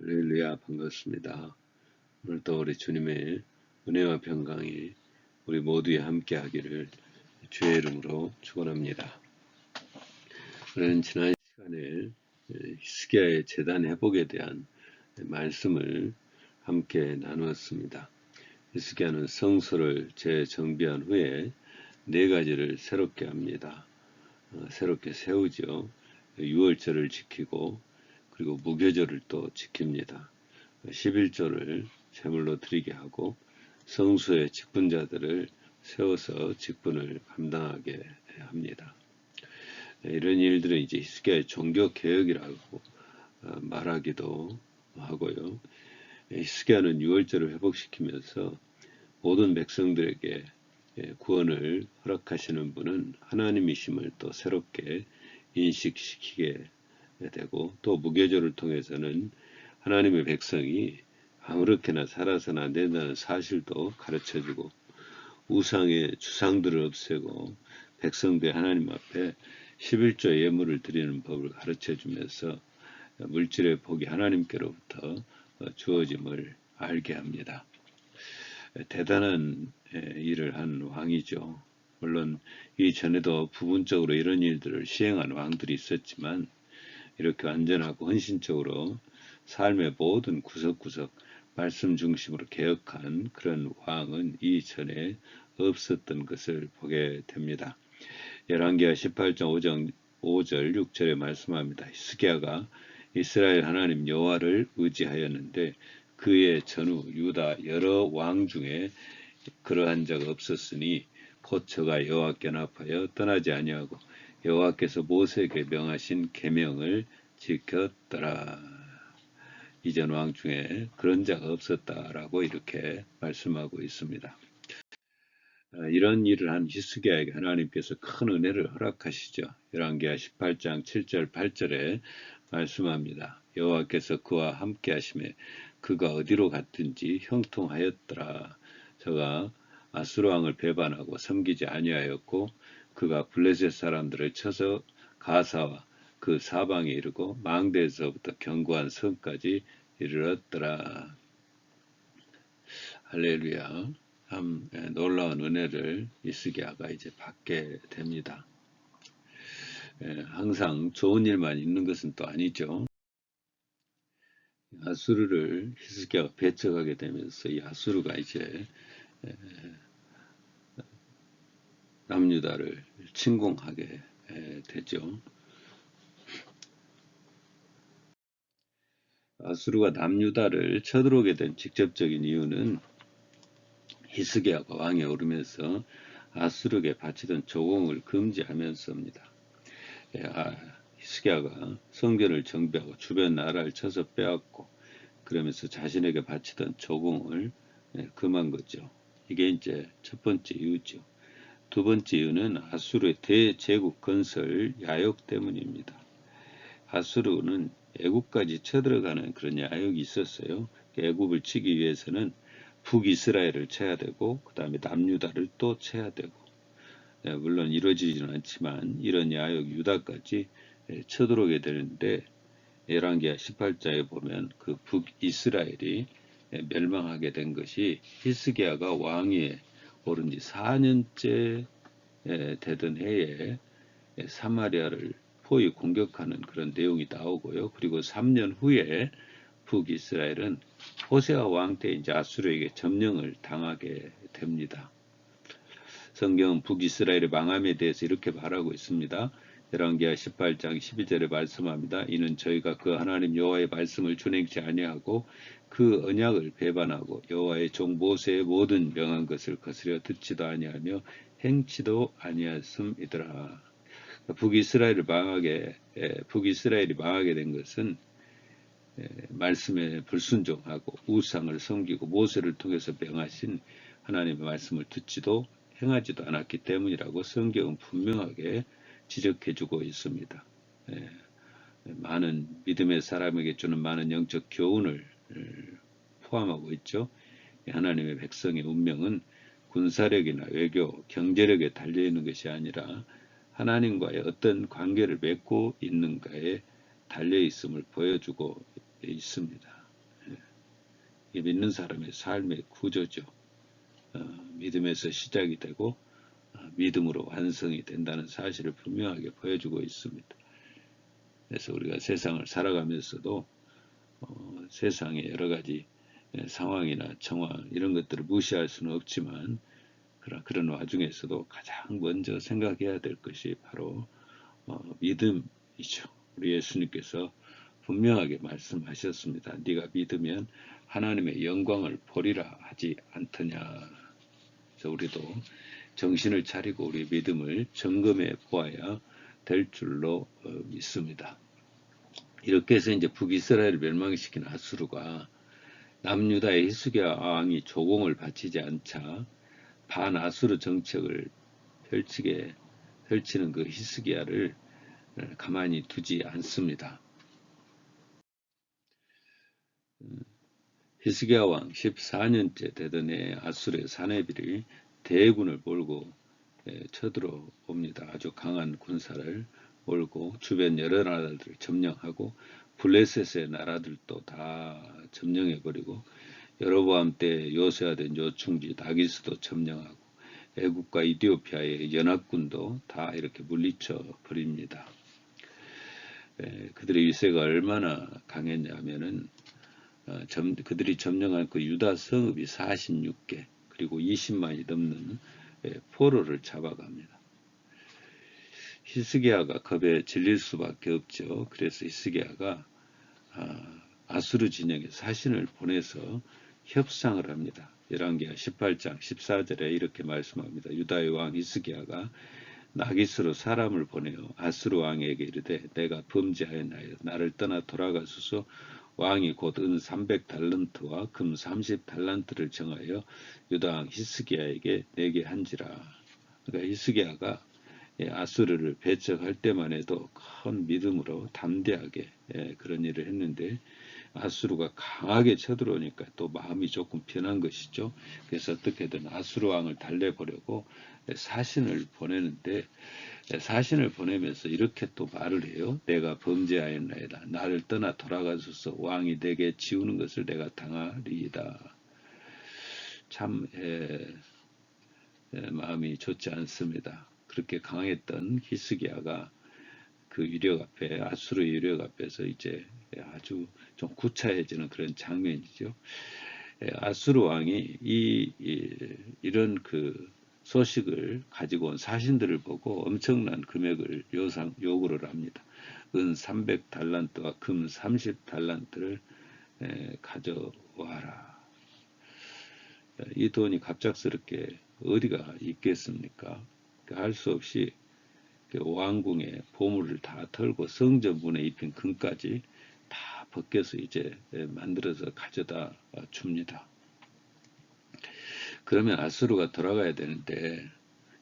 할렐루야 반갑습니다. 오늘도 우리 주님의 은혜와 평강이 우리 모두에 함께 하기를 주의 이름으로 축원합니다. 우리는 지난 시간에 히스기야의 재단 회복에 대한 말씀을 함께 나누었습니다. 히스기야는 성소를 재정비한 후에 네 가지를 새롭게 합니다. 어, 새롭게 세우죠. 유월절을 지키고 그리고 무교절을 또 지킵니다. 11조를 제물로 드리게 하고 성수의 직분자들을 세워서 직분을 감당하게 합니다. 이런 일들은 이제 히스기야의 종교 개혁이라고 어, 말하기도 하고요. 히스기야는 유월절을 회복시키면서 모든 백성들에게 구원을 허락하시는 분은 하나님이심을 또 새롭게 인식시키게 되고 또 무교절을 통해서는 하나님의 백성이 아무렇게나 살아서는 안 된다는 사실도 가르쳐주고 우상의 주상들을 없애고 백성들 하나님 앞에 11조 예물을 드리는 법을 가르쳐 주면서 물질의 복이 하나님께로부터 주어짐을 알게 합니다. 대단한 일을 한 왕이죠. 물론 이전에도 부분적으로 이런 일들을 시행한 왕들이 있었지만 이렇게 완전하고 헌신적으로 삶의 모든 구석구석 말씀 중심으로 개혁한 그런 왕은 이전에 없었던 것을 보게 됩니다. 열왕기하 18장 5장 5절 6절에 말씀합니다. 히스기야가 이스라엘 하나님 여호와를 의지하였는데 그의 전후 유다 여러 왕 중에 그러한 자가 없었으니 곧 저가 여호와께 나파여 떠나지 아니하고 여호와께서 모세에게 명하신 계명을 지켰더라. 이전 왕 중에 그런 자가 없었다라고 이렇게 말씀하고 있습니다. 아, 이런 일을 한 히스기야에게 하나님께서 큰 은혜를 허락하시죠. 열왕기하 18장 7절 8절에 말씀합니다. 여호와께서 그와 함께 하심에 그가 어디로 갔든지 형통하였더라. 저가 아수르 왕을 배반하고 섬기지 아니하였고 그가 블레셋 사람들을 쳐서 가사와 그 사방에 이르고 망대에서부터 견고한 성까지 이르렀더라. 할렐루야. 참 놀라운 은혜를 이스기야가 이제 받게 됩니다. 항상 좋은 일만 있는 것은 또 아니죠. 아수르를 히스기야가 배척하게 되면서 이 아수르가 이제 남유다를 침공하게 되죠. 아수르가 남유다를 쳐들어오게 된 직접적인 이유는 히스기야가 왕에 오르면서 아수르에게 바치던 조공을 금지하면서입니다. 아, 히스기야가 성전을 정비하고 주변 나라를 쳐서 빼앗고 그러면서 자신에게 바치던 조공을 금한 거죠. 이게 이제 첫 번째 이유죠. 두 번째 이유는 아수르의 대제국 건설 야욕 때문입니다. 아수르는 애국까지 쳐들어가는 그런 야욕이 있었어요. 애국을 치기 위해서는 북이스라엘을 쳐야 되고 그 다음에 남유다를 또 쳐야 되고 네, 물론 이루어지지는 않지만 이런 야욕 유다까지 예, 쳐들어오게 되는데 에란기야 18자에 보면 그 북이스라엘이 예, 멸망하게 된 것이 히스기야가 왕위에 오른 지 4년째 되던 해에 사마리아를 포위 공격하는 그런 내용이 나오고요. 그리고 3년 후에 북이스라엘은 호세아 왕 때 이제 아수르에게 점령을 당하게 됩니다. 성경은 북이스라엘의 망함에 대해서 이렇게 말하고 있습니다. 열왕기하 18장 12절에 말씀합니다. 이는 저희가 그 하나님 여호와의 말씀을 준행치 아니하고 그 언약을 배반하고 여호와의 종 모세의 모든 명한 것을 거스려 듣지도 아니하며 행치도 아니하였음이더라. 북이스라엘을 망하게 북이스라엘이 망하게 된 것은 말씀에 불순종하고 우상을 섬기고 모세를 통해서 명하신 하나님의 말씀을 듣지도 행하지도 않았기 때문이라고 성경은 분명하게 지적해주고 있습니다. 많은 믿음의 사람에게 주는 많은 영적 교훈을 포함하고 있죠. 하나님의 백성의 운명은 군사력이나 외교, 경제력에 달려있는 것이 아니라 하나님과의 어떤 관계를 맺고 있는가에 달려있음을 보여주고 있습니다. 믿는 사람의 삶의 구조죠. 어, 믿음에서 시작이 되고 어, 믿음으로 완성이 된다는 사실을 분명하게 보여주고 있습니다. 그래서 우리가 세상을 살아가면서도 어, 세상의 여러 가지 예, 상황이나 정황 이런 것들을 무시할 수는 없지만 그런, 그런 와중에서도 가장 먼저 생각해야 될 것이 바로 어, 믿음이죠. 우리 예수님께서 분명하게 말씀하셨습니다. 네가 믿으면 하나님의 영광을 보리라 하지 않더냐. 그래서 우리도 정신을 차리고 우리 믿음을 점검해 보아야 될 줄로 어, 믿습니다. 이렇게 해서 이제 북이스라엘을 멸망시킨 아수르가 남유다의 히스기야 왕이 조공을 바치지 않자 반아수르 정책을 펼치게 펼치는 그 히스기야를 가만히 두지 않습니다. 히스기야 왕 14년째 되던 해 아수르의 사내비이 대군을 몰고 쳐들어옵니다. 아주 강한 군사를 몰고 주변 여러 나라들을 점령하고 블레셋의 나라들도 다 점령해버리고 여로보암 때 요새화된 요충지 다기스도 점령하고 애국과 이디오피아의 연합군도 다 이렇게 물리쳐 버립니다. 그들의 위세가 얼마나 강했냐면은 어, 그들이 점령한 그 유다 성읍이 46개 그리고 20만이 넘는 포로를 잡아갑니다. 히스기야가 겁에 질릴 수밖에 없죠. 그래서 히스기야가 아, 아수르 진영에 사신을 보내서 협상을 합니다. 열왕기하 18장 14절에 이렇게 말씀합니다. 유다의 왕 히스기야가 나기스로 사람을 보내어 아수르 왕에게 이르되 내가 범죄하였나이다. 나를 떠나 돌아가소서 왕이 곧 은 300달란트와 금 30달란트를 정하여 유다 왕 히스기야에게 내게 한지라. 그러니까 히스기야가 예, 아수르를 배척할 때만 해도 큰 믿음으로 담대하게 예, 그런 일을 했는데 아수르가 강하게 쳐들어오니까 또 마음이 조금 변한 것이죠. 그래서 어떻게든 아수르 왕을 달래보려고 사신을 보내는데 사신을 보내면서 이렇게 또 말을 해요. 내가 범죄하였나이다. 나를 떠나 돌아가소서 왕이 내게 지우는 것을 내가 당하리이다. 참 에, 에, 마음이 좋지 않습니다. 그렇게 강했던 히스기야가 그 위력 앞에 아수르 위력 앞에서 이제 아주 좀 구차해지는 그런 장면이죠. 아수르 왕이 이, 이 이런 그 소식을 가지고 온 사신들을 보고 엄청난 금액을 요상 요구를 합니다. 은 300달란트와 금 30달란트를 가져와라. 이 돈이 갑작스럽게 어디가 있겠습니까? 할 수 없이 그 왕궁의 보물을 다 털고 성전문에 입힌 금까지 다 벗겨서 이제 만들어서 가져다 줍니다. 그러면 아수르가 돌아가야 되는데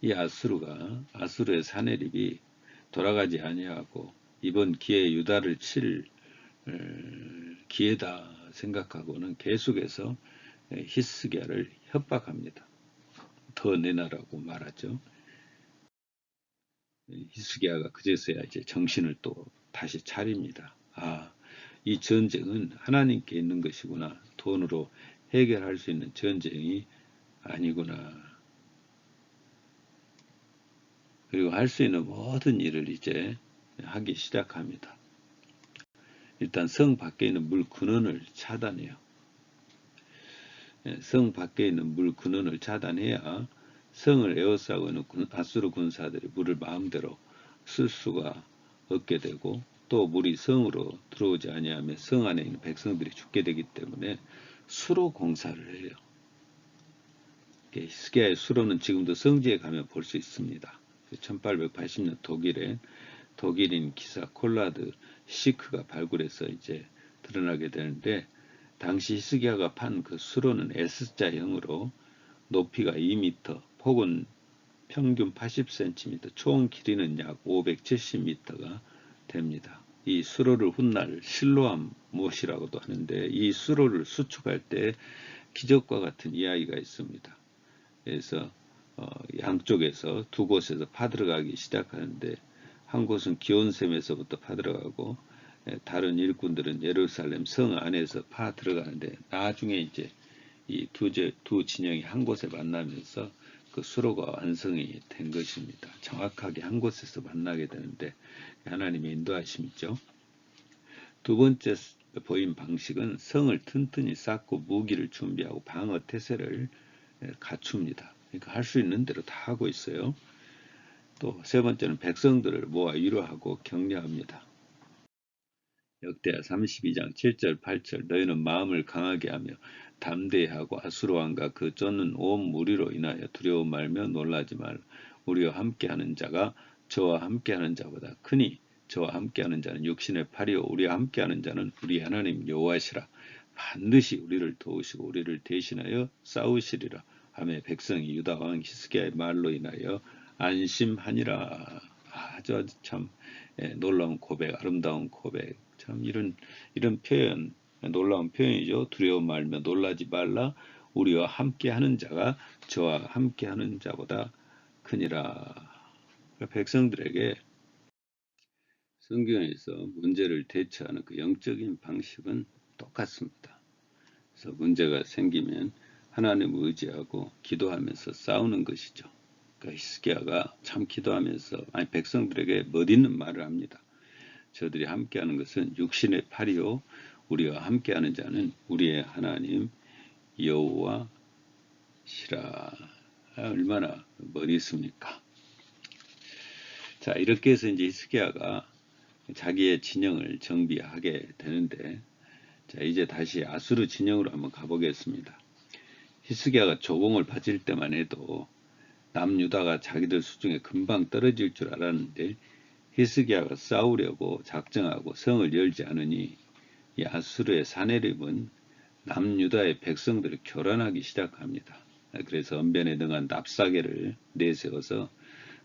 이 아수르가 아수르의 사내립이 돌아가지 아니하고 이번 기회에 유다를 칠 기회다 생각하고는 계속해서 히스기야를 협박합니다. 더 내놔라고 말하죠. 히스기야가 그제서야 이제 정신을 또 다시 차립니다. 아, 이 전쟁은 하나님께 있는 것이구나. 돈으로 해결할 수 있는 전쟁이 아니구나. 그리고 할 수 있는 모든 일을 이제 하기 시작합니다. 일단 성 밖에 있는 물 근원을 차단해요. 예, 성 밖에 있는 물 근원을 차단해야 성을 에워싸고 있는 아수르 군사들이 물을 마음대로 쓸 수가 없게 되고 또 물이 성으로 들어오지 아니하면 성 안에 있는 백성들이 죽게 되기 때문에 수로 공사를 해요. 히스기야의 수로는 지금도 성지에 가면 볼 수 있습니다. 1880년 독일에 독일인 기사 콜라드 시크가 발굴해서 이제 드러나게 되는데 당시 히스기야가 판 그 수로는 S자형으로 높이가 2m, 폭은 평균 80cm, 총 길이는 약 570m가 됩니다. 이 수로를 훗날 실로암 못이라고도 하는데 이 수로를 수축할 때 기적과 같은 이야기가 있습니다. 그래서 어, 양쪽에서 두 곳에서 파들어가기 시작하는데 한 곳은 기온샘에서부터 파들어가고 예, 다른 일꾼들은 예루살렘 성 안에서 파 들어가는데 나중에 이제 이 두 두 진영이 한 곳에 만나면서 그 수로가 완성이 된 것입니다. 정확하게 한 곳에서 만나게 되는데 하나님의 인도하심이죠. 두 번째 보인 방식은 성을 튼튼히 쌓고 무기를 준비하고 방어 태세를 예, 갖춥니다. 그러니까 할 수 있는 대로 다 하고 있어요. 또 세 번째는 백성들을 모아 위로하고 격려합니다. 역대하 32장 7절 8절 너희는 마음을 강하게 하며 담대히 하고 아수르 왕과 그 쫓는 온 무리로 인하여 두려움 말며 놀라지 말라. 우리와 함께하는 자가 저와 함께하는 자보다 크니 저와 함께하는 자는 육신의 팔이요 우리와 함께하는 자는 우리 하나님 여호와시라. 반드시 우리를 도우시고 우리를 대신하여 싸우시리라. 하며 백성이 유다 왕 히스기야의 말로 인하여 안심하니라. 아주 아주 참 예, 놀라운 고백, 아름다운 고백. 참 이런 이런 표현 놀라운 표현이죠. 두려움 말며 놀라지 말라. 우리와 함께하는 자가 저와 함께하는 자보다 크니라. 그러니까 백성들에게 성경에서 문제를 대처하는 그 영적인 방식은 똑같습니다. 그래서 문제가 생기면 하나님을 의지하고 기도하면서 싸우는 것이죠. 그러니까 히스기야가 참 기도하면서 아니 백성들에게 멋있는 말을 합니다. 저들이 함께하는 것은 육신의 팔이요 우리와 함께하는 자는 우리의 하나님 여호와 시라 얼마나 멋있습니까? 자 이렇게 해서 이제 히스기야가 자기의 진영을 정비하게 되는데 자 이제 다시 아수르 진영으로 한번 가보겠습니다. 히스기야가 조공을 바칠 때만 해도 남유다가 자기들 수중에 금방 떨어질 줄 알았는데 히스기야가 싸우려고 작정하고 성을 열지 않으니 이 아수르의 사내립은 남유다의 백성들을 교란하기 시작합니다. 그래서 언변에 등한 납사계를 내세워서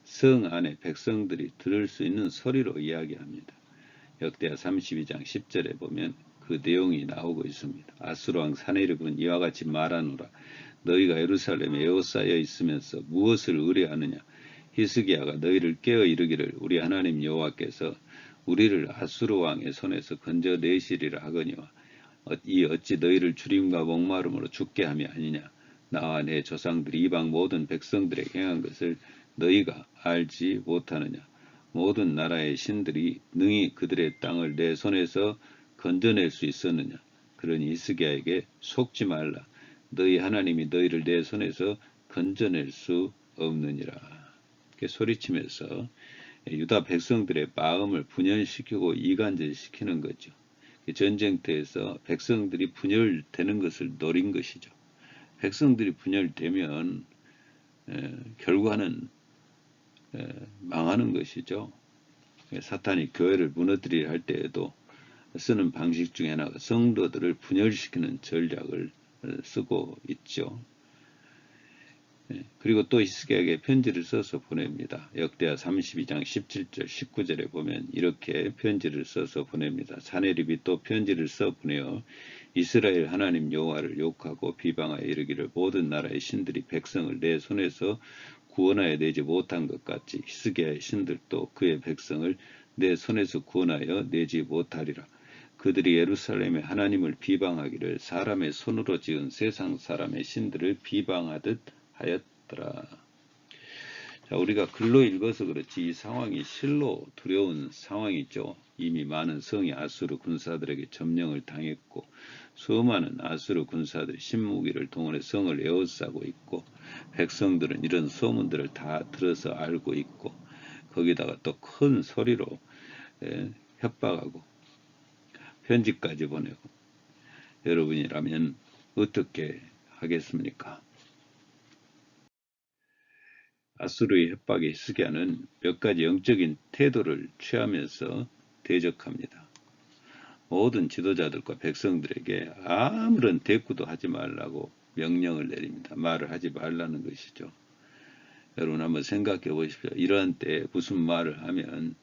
성 안에 백성들이 들을 수 있는 소리로 이야기합니다. 역대하 32장 10절에 보면 그 내용이 나오고 있습니다. 아수르왕 사내립은 이와 같이 말하노라. 너희가 예루살렘에 에워싸여 있으면서 무엇을 의뢰하느냐? 히스기야가 너희를 깨어 이르기를 우리 하나님 여호와께서 우리를 아수르 왕의 손에서 건져내시리라 하거니와 어, 이 어찌 너희를 주림과 목마름으로 죽게 함이 아니냐? 나와 내 조상들이 이방 모든 백성들에 행한 것을 너희가 알지 못하느냐? 모든 나라의 신들이 능히 그들의 땅을 내 손에서 건져낼 수 있었느냐? 그러니 이스기야에게 속지 말라. 너희 하나님이 너희를 내 손에서 건져낼 수 없느니라. 이렇게 소리치면서 유다 백성들의 마음을 분열시키고 이간질시키는 거죠. 전쟁터에서 백성들이 분열되는 것을 노린 것이죠. 백성들이 분열되면 에, 결과는 에, 망하는 것이죠. 사탄이 교회를 무너뜨리려 할 때에도 쓰는 방식 중에 하나가 성도들을 분열시키는 전략을 쓰고 있죠. 예, 그리고 또 히스기야에게 편지를 써서 보냅니다. 역대하 32장 17절 19절에 보면 이렇게 편지를 써서 보냅니다. 사내립이 또 편지를 써 보내어 이스라엘 하나님 여호와를 욕하고 비방하여 이르기를 모든 나라의 신들이 백성을 내 손에서 구원하여 내지 못한 것 같이 히스기야의 신들도 그의 백성을 내 손에서 구원하여 내지 못하리라. 그들이 예루살렘의 하나님을 비방하기를 사람의 손으로 지은 세상 사람의 신들을 비방하듯 하였더라. 자, 우리가 글로 읽어서 그렇지 이 상황이 실로 두려운 상황이죠. 이미 많은 성이 아수르 군사들에게 점령을 당했고 수많은 아수르 군사들이 신무기를 동원해 성을 에워싸고 있고 백성들은 이런 소문들을 다 들어서 알고 있고 거기다가 또 큰 소리로 예, 협박하고 편지까지 보내고 여러분이라면 어떻게 하겠습니까? 아수르의 협박에 히스기야는 몇 가지 영적인 태도를 취하면서 대적합니다. 모든 지도자들과 백성들에게 아무런 대꾸도 하지 말라고 명령을 내립니다. 말을 하지 말라는 것이죠. 여러분 한번 생각해 보십시오. 이러한 때 무슨 말을 하면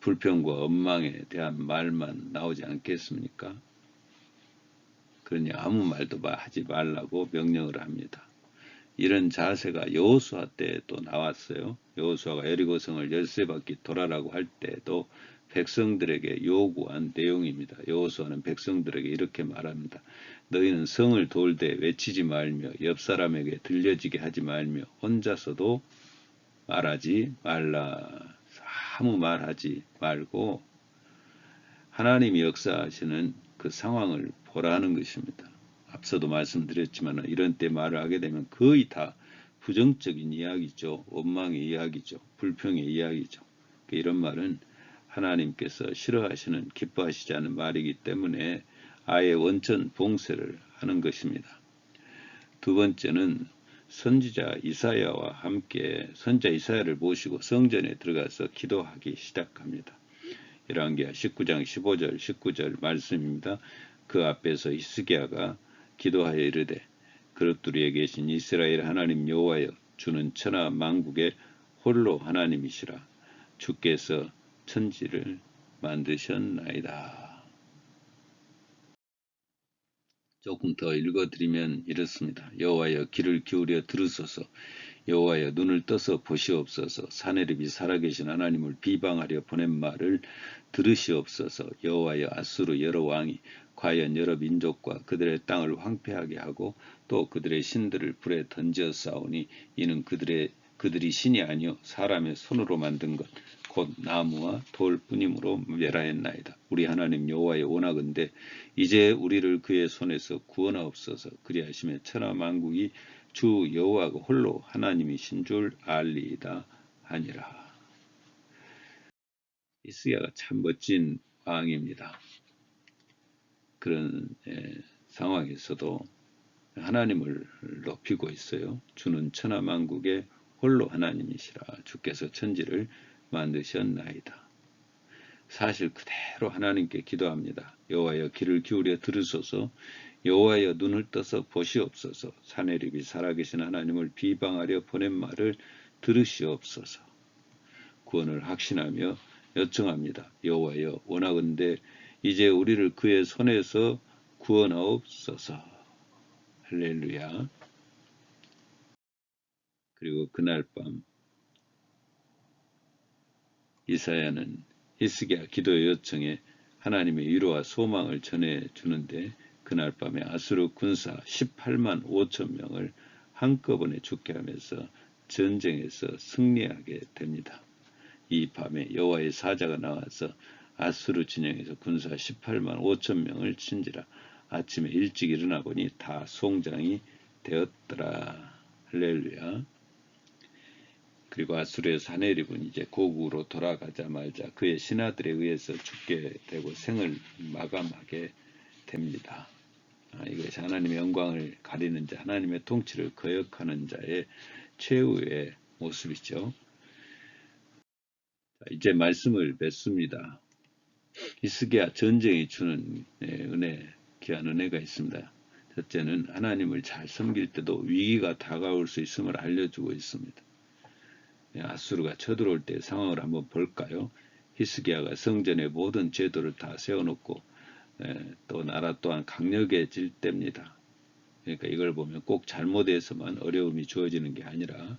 불평과 원망에 대한 말만 나오지 않겠습니까? 그러니 아무 말도 하지 말라고 명령을 합니다. 이런 자세가 여호수아 때 또 나왔어요. 여호수아가 여리고성을 열세 바퀴 돌아라고 할 때도 백성들에게 요구한 내용입니다. 여호수아는 백성들에게 이렇게 말합니다. 너희는 성을 돌되 외치지 말며 옆 사람에게 들려지게 하지 말며 혼자서도 말하지 말라. 아무 말하지 말고 하나님이 역사하시는 그 상황을 보라는 것입니다. 앞서도 말씀드렸지만 이런 때 말을 하게 되면 거의 다 부정적인 이야기죠. 원망의 이야기죠. 불평의 이야기죠. 이런 말은 하나님께서 싫어하시는 기뻐하시지 않은 말이기 때문에 아예 원천 봉쇄를 하는 것입니다. 두 번째는 선지자 이사야와 함께 선자 이사야를 모시고 성전에 들어가서 기도하기 시작합니다. 열왕기하 19장 15절 19절 말씀입니다. 그 앞에서 히스기야가 기도하여 이르되 그릇두리에 계신 이스라엘 하나님 여호와여 주는 천하 만국의 홀로 하나님이시라 주께서 천지를 만드셨나이다. 조금 더 읽어드리면 이렇습니다. 여호와여 귀를 기울여 들으소서 여호와여 눈을 떠서 보시옵소서 사내립이 살아계신 하나님을 비방하려 보낸 말을 들으시옵소서 여호와여 아수르 여러 왕이 과연 여러 민족과 그들의 땅을 황폐하게 하고 또 그들의 신들을 불에 던져 싸우니 이는 그들의 그들이 신이 아니요 사람의 손으로 만든 것 곧 나무와 돌뿐이므로 멸하였나이다. 우리 하나님 여호와의 원하건대 이제 우리를 그의 손에서 구원하옵소서 그리하심에 천하 만국이 주 여호와가 홀로 하나님이신 줄 알리이다 하니라. 이스야가 참 멋진 왕입니다. 그런 예, 상황에서도 하나님을 높이고 있어요. 주는 천하 만국의 홀로 하나님이시라 주께서 천지를 만드셨나이다. 사실 그대로 하나님께 기도합니다. 여호와여 귀를 기울여 들으소서 여호와여 눈을 떠서 보시옵소서 사내립이 살아계신 하나님을 비방하려 보낸 말을 들으시옵소서 구원을 확신하며 요청합니다. 여호와여 원하건대 이제 우리를 그의 손에서 구원하옵소서 할렐루야 그리고 그날 밤 이사야는 히스기야 기도 요청에 하나님의 위로와 소망을 전해 주는데 그날 밤에 아수르 군사 18만 5천 명을 한꺼번에 죽게 하면서 전쟁에서 승리하게 됩니다. 이 밤에 여호와의 사자가 나와서 아수르 진영에서 군사 18만 5천 명을 친지라 아침에 일찍 일어나 보니 다 송장이 되었더라. 할렐루야. 그리고 아수르의 사내립은 이제 고국으로 돌아가자마자 그의 신하들에 의해서 죽게 되고 생을 마감하게 됩니다. 아, 이것이 하나님의 영광을 가리는 자, 하나님의 통치를 거역하는 자의 최후의 모습이죠. 이제 말씀을 맺습니다. 이스기야 전쟁이 주는 예, 은혜, 귀한 은혜가 있습니다. 첫째는 하나님을 잘 섬길 때도 위기가 다가올 수 있음을 알려주고 있습니다. 예, 아수르가 쳐들어올 때 상황을 한번 볼까요? 히스기야가 성전의 모든 제도를 다 세워놓고 예, 또 나라 또한 강력해질 때입니다. 그러니까 이걸 보면 꼭 잘못해서만 어려움이 주어지는 게 아니라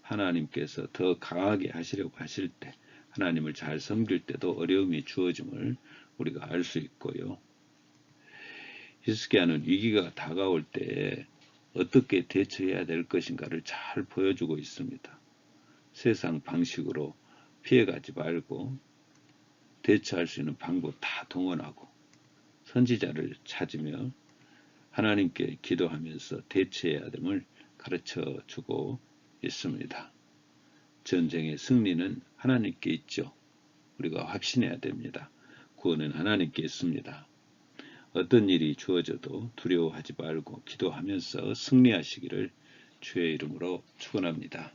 하나님께서 더 강하게 하시려고 하실 때 하나님을 잘 섬길 때도 어려움이 주어짐을 우리가 알 수 있고요. 히스기야는 위기가 다가올 때 어떻게 대처해야 될 것인가를 잘 보여주고 있습니다. 세상 방식으로 피해가지 말고 대처할 수 있는 방법 다 동원하고 선지자를 찾으며 하나님께 기도하면서 대처해야 됨을 가르쳐 주고 있습니다. 전쟁의 승리는 하나님께 있죠. 우리가 확신해야 됩니다. 구원은 하나님께 있습니다. 어떤 일이 주어져도 두려워하지 말고 기도하면서 승리하시기를 주의 이름으로 축원합니다.